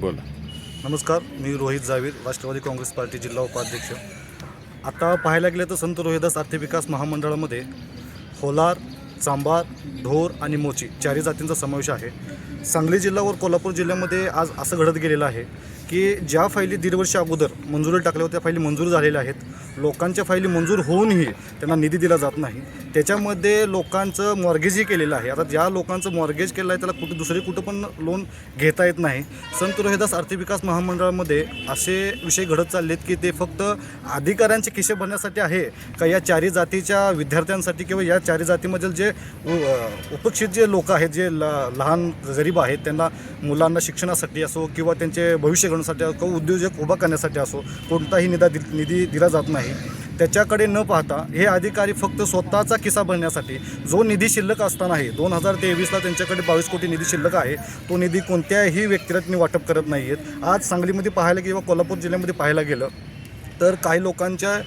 बोला. नमस्कार मी रोहित जावीर राष्ट्रवादी काँग्रेस पार्टी जिल्हा उपाध्यक्ष. आता पाहायला गेलं तर संत रोहिदास आर्थिक विकास महामंडळामध्ये होलार चांबार ढोर आणि मोची चारही जातींचा समावेश आहे. सांगली जिल्हा व कोल्हापूर जिल्ह्यामध्ये आज असं घडत गेलेलं आहे की ज्या फायली दीड वर्ष अगोदर मंजुरी टाकल्या होत्या फायली मंजूर झालेल्या आहेत. लोकांच्या फायली मंजूर होऊनही त्यांना निधी दिला जात नाही. त्याच्यामध्ये लोकांचं मॉर्गेजही केलेलं आहे. आता ज्या लोकांचं मॉर्गेज केलं आहे त्याला कुठे दुसरी कुठं पण लोन घेता येत नाही. संत रोहिदास आर्थिक विकास महामंडळामध्ये असे विषय घडत चाललेत की ते फक्त अधिकाऱ्यांचे खिसे भरण्यासाठी आहे का या चारी जातीच्या विद्यार्थ्यांसाठी किंवा या चारी जातीमधील जे उपेक्षित जे लोक आहेत जे ल लहान गरीब आहेत त्यांना मुलांना शिक्षणासाठी असो किंवा त्यांचे भविष्य घडण्यासाठी असो किंवा उद्योजक उभा करण्यासाठी असो कोणताही निदा दि निधी दिला जात नाही. त्याच्याकडे न पाहता हे अधिकारी फक्त स्वतःचा किस्सा भरण्यासाठी जो निधी शिल्लक असतानाही दोन हजार तेवीसला त्यांच्याकडे बावीस कोटी निधी शिल्लक आहे तो निधी कोणत्याही व्यक्तीला त्यांनी वाटप करत नाही आहेत आज सांगलीमध्ये पाहायला किंवा कोल्हापूर जिल्ह्यामध्ये पाहायला गेलं तर काही लोकांच्या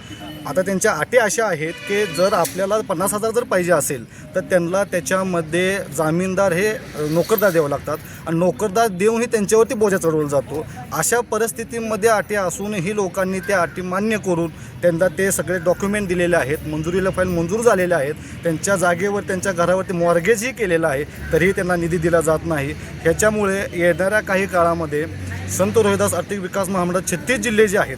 आता त्यांच्या अटी अशा आहेत की जर आपल्याला पन्नास हजार जर पाहिजे असेल तर त्यांना त्याच्यामध्ये जामीनदार हे नोकरदार द्यावं लागतात. आणि नोकरदार देऊनही त्यांच्यावरती बोजा चढवला जातो. अशा परिस्थितीमध्ये अटी असूनही लोकांनी त्या अटी मान्य करून त्यांना ते सगळे डॉक्युमेंट दिलेले आहेत मंजुरीला फाईल मंजूर झालेल्या आहेत. त्यांच्या जागेवर त्यांच्या घरावरती मॉर्गेजही केलेलं आहे तरीही त्यांना निधी दिला जात नाही. ह्याच्यामुळे येणाऱ्या काही काळामध्ये संत रोहिदास आर्थिक विकास महामंडळ छत्तीस जिल्हे जे आहेत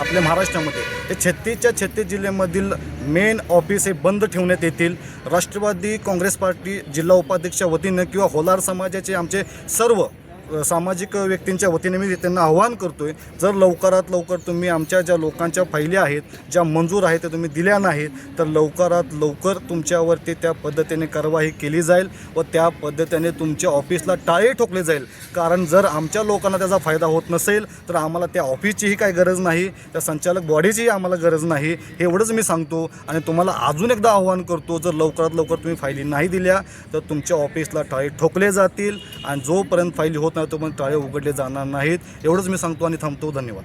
आपल्या महाराष्ट्रामध्ये. ते छत्तीसच्या छत्तीस जिल्ह्यामधील मेन ऑफिस हे बंद ठेवण्यात येतील. राष्ट्रवादी काँग्रेस पार्टी जिल्हा उपाध्यक्षा वतीनं किंवा होलार समाजाचे आमचे सर्व सामाजिक व्यक्तींच्या वतीने मी त्यांना आव्हान आहे जर लवकरात लवकर तुम्ही आमच्या ज्या लोकांच्या फायली आहेत ज्या मंजूर आहेत त्या तुम्ही दिल्या नाहीत तर लवकरात लवकर तुमच्यावरती त्या पद्धतीने कारवाई केली जाईल व त्या पद्धतीने तुमच्या ऑफिसला टाळे ठोकले जाईल. कारण जर आमच्या लोकांना त्याचा फायदा होत नसेल तर आम्हाला त्या ऑफिसचीही काही गरज नाही त्या संचालक बॉडीचीही आम्हाला गरज नाही हे एवढंच मी सांगतो आणि तुम्हाला अजून एकदा आव्हान करतो जर लवकरात लवकर तुम्ही फायली नाही दिल्या तर तुमच्या ऑफिसला टाळे ठोकले जातील आणि जोपर्यंत फायली होत नाही तोपर्यंत टाळे उघडले जाणार नाहीत. एवढंच मी सांगतो आणि थांबतो. धन्यवाद.